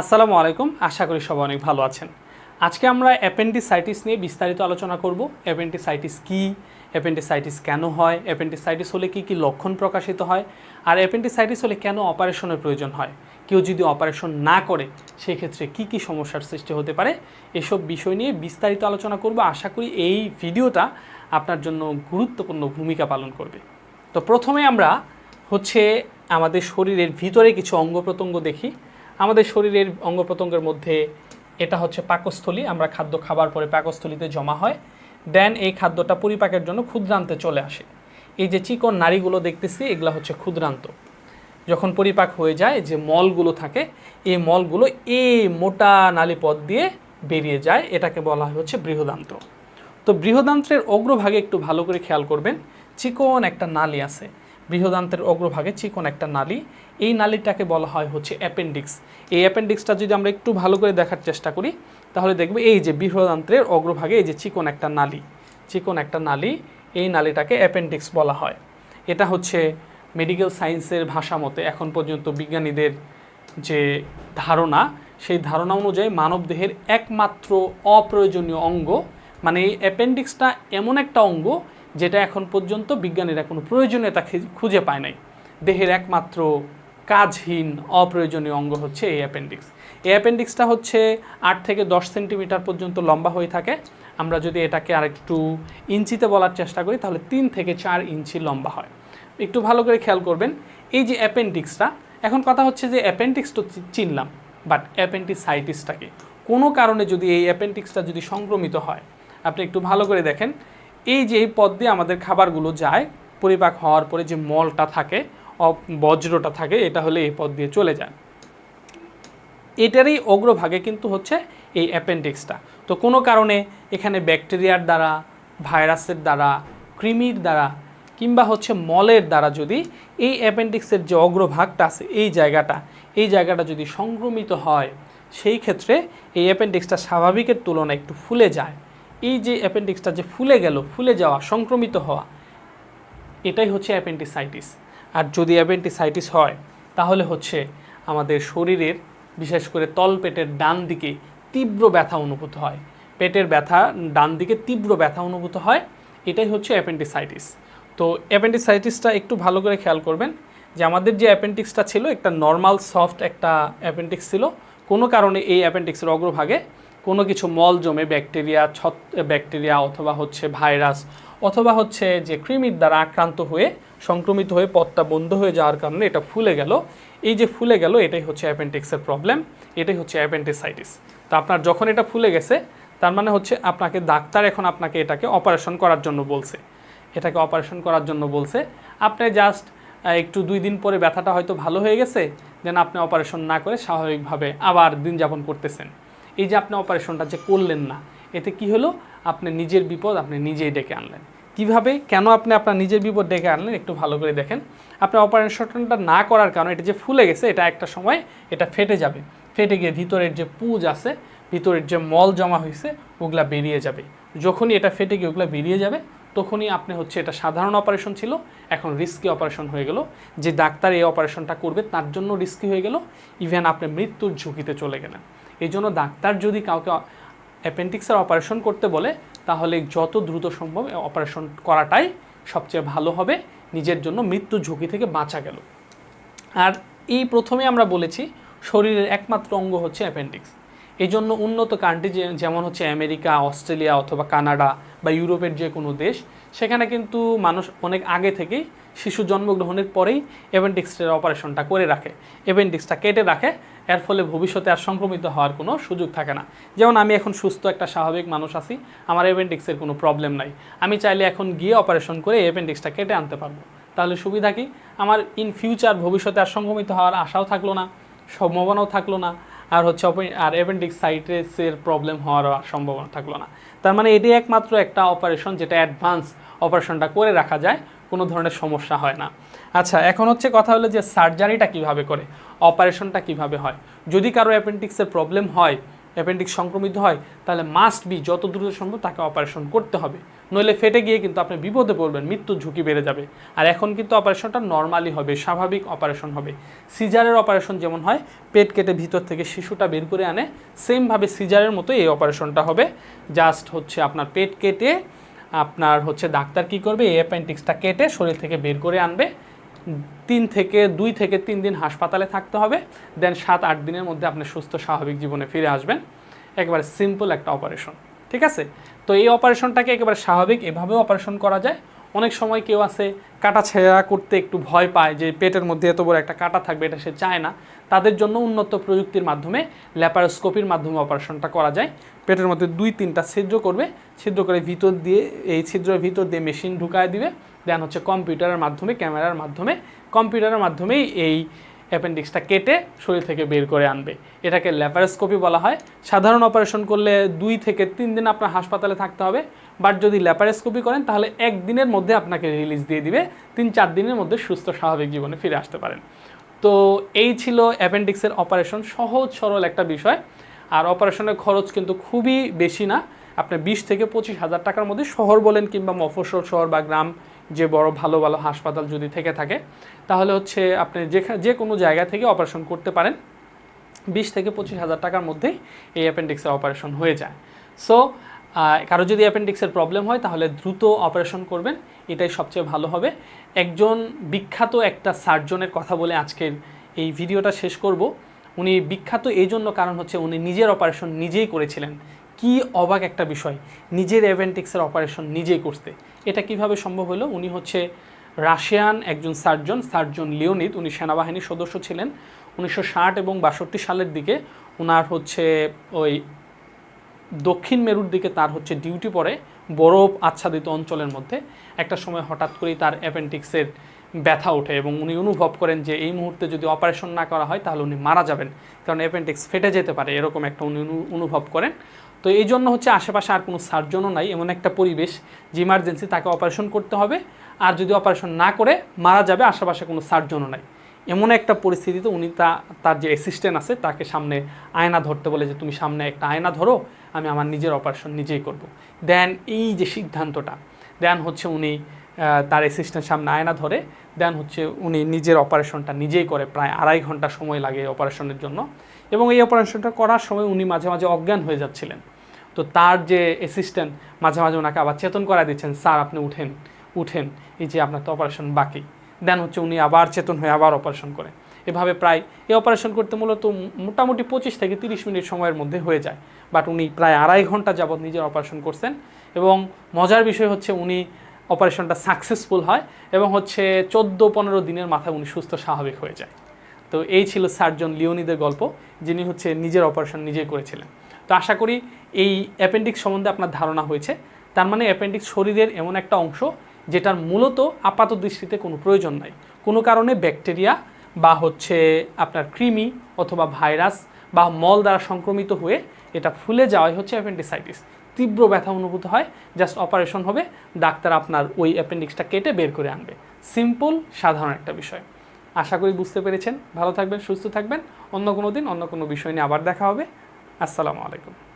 আসসালামু আলাইকুম, আশা করি সবাই অনেক ভালো আছেন। আজকে আমরা অ্যাপেন্ডিসাইটিস নিয়ে বিস্তারিত আলোচনা করব। অ্যাপেন্ডিসাইটিস কী, অ্যাপেন্ডিসাইটিস কেন হয়, অ্যাপেন্ডিসাইটিস হলে কী কী লক্ষণ প্রকাশিত হয়, আর অ্যাপেন্ডিসাইটিস হলে কেন অপারেশনের প্রয়োজন হয়? কেউ যদি অপারেশন না করে সেই ক্ষেত্রে কী কী সমস্যার সৃষ্টি হতে পারে? এসব বিষয় নিয়ে বিস্তারিত আলোচনা করব। আশা করি এই ভিডিওটা আপনার জন্য গুরুত্বপূর্ণ ভূমিকা পালন করবে। তো প্রথমে আমরা হচ্ছে আমাদের শরীরের ভিতরে কিছু অঙ্গ প্রত্যঙ্গ দেখি। আমাদের শরীরের অঙ্গ প্রত্যঙ্গের মধ্যে এটা হচ্ছে পাকস্থলী, আমরা খাদ্য খাবার পরে পাকস্থলীতে জমা হয়। দেন এই খাদ্যটা পরিপাকের জন্য ক্ষুদ্রান্তে চলে আসে। এই যে চিকন নাড়িগুলো দেখতেছি, এগুলো হচ্ছে ক্ষুদ্রান্ত। যখন পরিপাক হয়ে যায়, যে মলগুলো থাকে, এই মলগুলো এই মোটা নালীপথ দিয়ে বেরিয়ে যায়। এটাকে বলা হচ্ছে বৃহদান্ত্র। তো বৃহদান্ত্রের অগ্রভাগে একটু ভালো করে খেয়াল করবেন, চিকন একটা নালী আছে। বৃহদান্ত্রের অগ্রভাগে চিকন একটা নালী। এই নালীটাকে বলা হয় হচ্ছে অ্যাপেন্ডিক্স। এই অ্যাপেন্ডিক্সটা যদি আমরা একটু ভালো করে দেখার চেষ্টা করি, তাহলে দেখব এই যে বৃহদান্ত্রের অগ্রভাগে এই যে চিকন একটা নালী। চিকন একটা নালী, এই নালীটাকে অ্যাপেন্ডিক্স বলা হয়। এটা হচ্ছে মেডিকেল সায়েন্সের ভাষা মতে এখন পর্যন্ত বিজ্ঞানীদের যে ধারণা, সেই ধারণা অনুযায়ী মানবদেহের একমাত্র অপ্রয়োজনীয় অঙ্গ মানে এই অ্যাপেন্ডিক্সটা এমন একটা অঙ্গ যেটা এখন পর্যন্ত বিজ্ঞানীরা কোনো প্রয়োজনীয়তা খুঁজে পায় নাই। দেহের একমাত্র কাজহীন অপ্রয়োজনীয় অঙ্গ হচ্ছে এই অ্যাপেন্ডিক্স। এই অ্যাপেন্ডিক্সটা হচ্ছে আট থেকে দশ সেন্টিমিটার পর্যন্ত লম্বা হয়ে থাকে। আমরা যদি এটাকে আরেকটু ইঞ্চিতে বলার চেষ্টা করি, তাহলে তিন থেকে চার ইঞ্চি লম্বা হয়। একটু ভালো করে খেয়াল করবেন, এই যে অ্যাপেন্ডিক্সটা, এখন কথা হচ্ছে যে অ্যাপেন্ডিক্স তো চিনলাম, বাট অ্যাপেন্ডিসাইটিসটাকে কোনো কারণে যদি এই অ্যাপেন্ডিক্সটা যদি সংক্রমিত হয়, আপনি একটু ভালো করে দেখেন এই যে এই পথ দিয়ে আমাদের খাবারগুলো যায়, পরিপাক হওয়ার পরে যে মলটা থাকে বজ্রটা থাকে, এটা হলে এই পথ দিয়ে চলে যায়। এটারই অগ্রভাগে কিন্তু হচ্ছে এই অ্যাপেন্ডিক্সটা। তো কোনো কারণে এখানে ব্যাকটেরিয়ার দ্বারা, ভাইরাসের দ্বারা, কৃমির দ্বারা, কিংবা হচ্ছে মলের দ্বারা যদি এই অ্যাপেন্ডিক্সের যে অগ্রভাগটা আছে, এই জায়গাটা এই জায়গাটা যদি সংক্রমিত হয়, সেই ক্ষেত্রে এই অ্যাপেন্ডিক্সটা স্বাভাবিকের তুলনায় একটু ফুলে যায়। এই যে অ্যাপেন্ডিক্সটা যে ফুলে গেল, ফুলে যাওয়া, সংক্রমিত হওয়া, এটাই হচ্ছে অ্যাপেন্ডিসাইটিস। আর যদি অ্যাপেন্ডিসাইটিস হয়, তাহলে হচ্ছে আমাদের শরীরের, বিশেষ করে তল পেটের ডান দিকে তীব্র ব্যথা অনুভূত হয়। পেটের ব্যথা ডান দিকে তীব্র ব্যথা অনুভূত হয়, এটাই হচ্ছে অ্যাপেন্ডিসাইটিস। তো অ্যাপেন্ডিসাইটিসটা একটু ভালো করে খেয়াল করবেন যে আমাদের যে অ্যাপেন্ডিক্সটা ছিল, একটা নর্মাল, সফট একটা অ্যাপেন্ডিক্স ছিল। কোনো কারণে এই অ্যাপেন্ডিক্সের অগ্রভাগে কোনো কিছু মল জমে ব্যাকটেরিয়া, ছত, ব্যাকটেরিয়া অথবা হচ্ছে ভাইরাস অথবা হচ্ছে যে কৃমির দ্বারা আক্রান্ত হয়ে, সংক্রমিত হয়ে পথটা বন্ধ হয়ে যাওয়ার কারণে এটা ফুলে গেল। এই যে ফুলে গেল, এটাই হচ্ছে অ্যাপেন্ডিক্সের প্রবলেম, এটাই হচ্ছে অ্যাপেন্ডিসাইটিস। তো আপনার যখন এটা ফুলে গেছে, তার মানে হচ্ছে আপনাকে ডাক্তার এখন আপনাকে এটাকে অপারেশন করার জন্য বলছে। এটাকে অপারেশন করার জন্য বলছে। আপনি জাস্ট একটু দুই দিন পরে ব্যথাটা হয়তো ভালো হয়ে গেছে, দেন আপনি অপারেশন না করে স্বাভাবিকভাবে আবার দিন যাপন করতেছেন। এই যে আপনি অপারেশনটা যে করলেন না, এতে কি হলো? আপনি নিজের বিপদ আপনি নিজেই ডেকে আনলেন। কীভাবে? কেন আপনি আপনার নিজের বিপদ ডেকে আনলেন? একটু ভালো করে দেখেন। আপনি অপারেশনটা না করার কারণে এটা যে ফুলে গেছে, এটা একটা সময় এটা ফেটে যাবে। ফেটে গিয়ে ভিতরের যে পুজ আছে, ভিতরের যে মল জমা হয়েছে, ওগুলা বেরিয়ে যাবে। যখনই এটা ফেটে গিয়ে ওগুলা বেরিয়ে যাবে, তখনই আপনি হচ্ছে এটা সাধারণ অপারেশন ছিল, এখন রিস্কি অপারেশন হয়ে গেল। যে ডাক্তার এই অপারেশনটা করবে, তার জন্য রিস্কি হয়ে গেল। ইভেন আপনি মৃত্যুর ঝুঁকিতে চলে গেলেন। এই জন্য ডাক্তার যদি কাউকে অ্যাপেন্ডিক্সের অপারেশন করতে বলে, তাহলে যত দ্রুত সম্ভব অপারেশন করাটাই সবচেয়ে ভালো হবে। নিজের জন্য মৃত্যু ঝুঁকি থেকে বাঁচা গেল। আর এই প্রথমে আমরা বলেছি, শরীরের একমাত্র অঙ্গ হচ্ছে অ্যাপেন্ডিক্স এই জন্য উন্নত কান্ট্রি যেমন হচ্ছে আমেরিকা, অস্ট্রেলিয়া অথবা কানাডা বা ইউরোপের যে কোনো দেশ, সেখানে কিন্তু মানুষ অনেক আগে থেকেই শিশু জন্মগ্রহণের পরেই অ্যাপেন্ডিক্সের অপারেশনটা করে রাখে। অ্যাপেন্ডিক্সটা কেটে রাখে এর ফলে ভবিষ্যতে আর সংক্রমিত হওয়ার কোনো সুযোগ থাকে না। যেমন আমি এখন সুস্থ একটা স্বাভাবিক মানুষ আছি, আমার অ্যাপেন্ডিক্সের কোনো প্রবলেম নাই। আমি চাইলে এখন গিয়ে অপারেশন করে অ্যাপেন্ডিক্সটা কেটে আনতে পারব। তাহলে সুবিধা কি? আমার ইন ফিউচার ভবিষ্যতে আর সংক্রমিত হওয়ার আশাও থাকল না, সম্ভাবনাও থাকল না, আর হচ্ছে আর অ্যাপেন্ডিক্স সাইটেসের প্রবলেম হওয়ার সম্ভাবনা থাকল না। তার মানে এটি একমাত্র একটা অপারেশন যেটা অ্যাডভান্স অপারেশনটা করে রাখা যায় কোনো ধরনের সমস্যা হয় না। আচ্ছা এখন হচ্ছে কথা হলো যে সার্জারিটা কীভাবে করে, অপারেশনটা কীভাবে হয়? যদি কারও অ্যাপেন্ডিক্সের প্রবলেম হয়, অ্যাপেন্ডিক্স সংক্রমিত হয়, তাহলে মাস্ট বি যত দ্রুত সম্ভব তাকে অপারেশন করতে হবে। নইলে ফেটে গিয়ে কিন্তু আপনি বিপদে পড়বেন, মৃত্যুর ঝুঁকি বেড়ে যাবে। আর এখন কিন্তু অপারেশনটা নর্মালি হবে, স্বাভাবিক অপারেশন হবে। সিজারের অপারেশন যেমন হয়, পেট কেটে ভিতর থেকে শিশুটা বের করে আনে সেমভাবে সিজারের মতো এই অপারেশনটা হবে। জাস্ট হচ্ছে আপনার পেট কেটে আপনার হচ্ছে ডাক্তার কি করবে? এই অ্যাপেন্ডিক্সটা কেটে শরীর থেকে বের করে আনবে। তিন থেকে, দুই থেকে তিন দিন হাসপাতালে থাকতে হবে। দেন সাত, আট দিনের মধ্যে আপনি সুস্থ, স্বাভাবিক জীবনে ফিরে আসবেন। একেবারে সিম্পল একটা অপারেশন ঠিক আছে? তো এই অপারেশনটাকে একেবারে স্বাভাবিক এভাবেও অপারেশন করা যায়। অনেক সময় কেউ আছে, কাটা ছেঁড়া করতে একটু ভয় পায় যে পেটের মধ্যে এত বড় একটা কাটা থাকবে, এটা সে চায় না। তাদের জন্য উন্নত প্রযুক্তির মাধ্যমে, ল্যাপারোস্কোপির মাধ্যমে অপারেশনটা করা যায়। পেটের মধ্যে দুই তিনটা ছিদ্র করবে। ছিদ্র করে ভিতর দিয়ে, এই ছিদ্রের ভিতর দিয়ে মেশিন ঢুকায় দিবে। দেন হচ্ছে কম্পিউটারের মাধ্যমে, ক্যামেরার মাধ্যমে। কম্পিউটারের মাধ্যমেই এই অ্যাপেন্ডিক্সটা কেটে শরীর থেকে বের করে আনবে। এটাকে ল্যাপারোস্কোপি বলা হয়। সাধারণ অপারেশন করলে দুই থেকে তিন দিন আপনার হাসপাতালে থাকতে হবে। বাট যদি ল্যাপারোস্কোপি করেন, তাহলে একদিনের মধ্যে আপনাকে রিলিজ দিয়ে দিবে। তিন চার দিনের মধ্যে সুস্থ স্বাভাবিক জীবনে ফিরে আসতে পারেন। তো এই ছিল অ্যাপেন্ডিক্সের অপারেশন। সহজ, সরল একটা বিষয়। আর অপারেশনের খরচ কিন্তু খুবই বেশি না। আপনি বিশ থেকে পঁচিশ হাজার টাকার মধ্যে শহর বলেন কিংবা মফস্বল শহর বা গ্রাম যে বড় ভালো ভালো হাসপাতাল যদি থেকে থাকে, তাহলে হচ্ছে আপনি যেখানে যে কোনো জায়গা থেকে অপারেশন করতে পারেন। বিশ থেকে পঁচিশ হাজার টাকার মধ্যেই এই অ্যাপেন্ডিক্সের অপারেশন হয়ে যায়। সো কারও যদি অ্যাপেন্ডিক্সের প্রবলেম হয়, তাহলে দ্রুত অপারেশন করবেন। এটাই সবচেয়ে ভালো হবে। একজন বিখ্যাত একটা সার্জনের কথা বলে আজকের এই ভিডিওটা শেষ করব। উনি বিখ্যাত এই জন্য কারণ হচ্ছে উনি নিজের অপারেশন নিজেই করেছিলেন। কি অবাক একটা বিষয়, নিজের অ্যাভেন্টিক্সের অপারেশন নিজেই করতে। এটা কীভাবে সম্ভব হলো? উনি হচ্ছে রাশিয়ান একজন সার্জন সার্জন লিওনিদ, উনি সেনাবাহিনীর সদস্য ছিলেন। উনিশশো ষাট এবং বাষট্টি সালের দিকে ওনার হচ্ছে ওই দক্ষিণ মেরুর দিকে তার হচ্ছে ডিউটি পড়ে। বরফ আচ্ছাদিত অঞ্চলের মধ্যে একটা সময় হঠাৎ করেই তার অ্যাপেন্ডিক্সের ব্যথা ওঠে এবং উনি অনুভব করেন যে এই মুহূর্তে যদি অপারেশন না করা হয় তাহলে উনি মারা যাবেন, কারণ অ্যাপেন্ডিক্স ফেটে যেতে পারে, এরকম একটা উনি অনু- অনুভব করেন। তো এই জন্য হচ্ছে আশেপাশে আর কোনো সার্জনও নাই, এমন একটা পরিবেশ যে ইমার্জেন্সি তাকে অপারেশন করতে হবে, আর যদি অপারেশন না করে মারা যাবে, আশেপাশে কোনো সার্জনও নাই। এমন একটা পরিস্থিতিতে উনি তার যে অ্যাসিস্ট্যান্ট আছে, তাকে সামনে আয়না ধরতে বলে যে, তুমি সামনে একটা আয়না ধরো, আমি আমার নিজের অপারেশন নিজেই করব। দেন এই যে সিদ্ধান্তটা দেন হচ্ছে উনি তার অ্যাসিস্ট্যান্ট সামনে আয়না ধরে দেন হচ্ছে উনি নিজের অপারেশনটা নিজেই করে, প্রায় আড়াই ঘণ্টা সময় লাগে এই অপারেশনের জন্য। এবং এই অপারেশনটা করার সময় উনি মাঝে মাঝে অজ্ঞান হয়ে যাচ্ছিলেন। তো তার যে অ্যাসিস্ট্যান্ট মাঝে মাঝে ওনাকে আবার চেতন করা দিচ্ছেন, স্যার, আপনি উঠেন উঠেন, এই যে আপনার তো অপারেশন বাকি। দেন হচ্ছে উনি আবার চেতন হয়ে আবার অপারেশন করে। এভাবে প্রায় এই অপারেশন করতে মূলত মোটামুটি পঁচিশ থেকে তিরিশ মিনিট সময়ের মধ্যে হয়ে যায়। বাট উনি প্রায় আড়াই ঘণ্টা যাবৎ নিজের অপারেশন করছেন এবং মজার বিষয় হচ্ছে উনি অপারেশনটা সাকসেসফুল হয় এবং হচ্ছে চোদ্দ পনেরো দিনের মাথায় উনি সুস্থ স্বাভাবিক হয়ে যায়। তো এই ছিল সার্জন লিওনিদের গল্প, যিনি হচ্ছে নিজের অপারেশন নিজেই করেছিলেন। তো আশা করি এই অ্যাপেন্ডিক্স সম্বন্ধে আপনার ধারণা হয়েছে। তার মানে অ্যাপেন্ডিক্স শরীরের এমন একটা অংশ যেটার মূলত আপাত দৃষ্টিতে কোনো প্রয়োজন নাই। কোনো কারণে ব্যাকটেরিয়া বা হচ্ছে আপনার কৃমি অথবা ভাইরাস বা মল দ্বারা সংক্রমিত হয়ে এটা ফুলে যাওয়াই হচ্ছে অ্যাপেন্ডিসাইটিস। তীব্র ব্যথা অনুভূত হয়, জাস্ট অপারেশন হবে, ডাক্তার আপনার ওই অ্যাপেন্ডিক্সটা কেটে বের করে আনবে। সিম্পল, সাধারণ একটা বিষয়। আশা করি বুঝতে পেরেছেন। ভালো থাকবেন, সুস্থ থাকবেন। অন্য কোনো দিন অন্য কোনো বিষয় নিয়ে আবার দেখা হবে। আসসালামু আলাইকুম।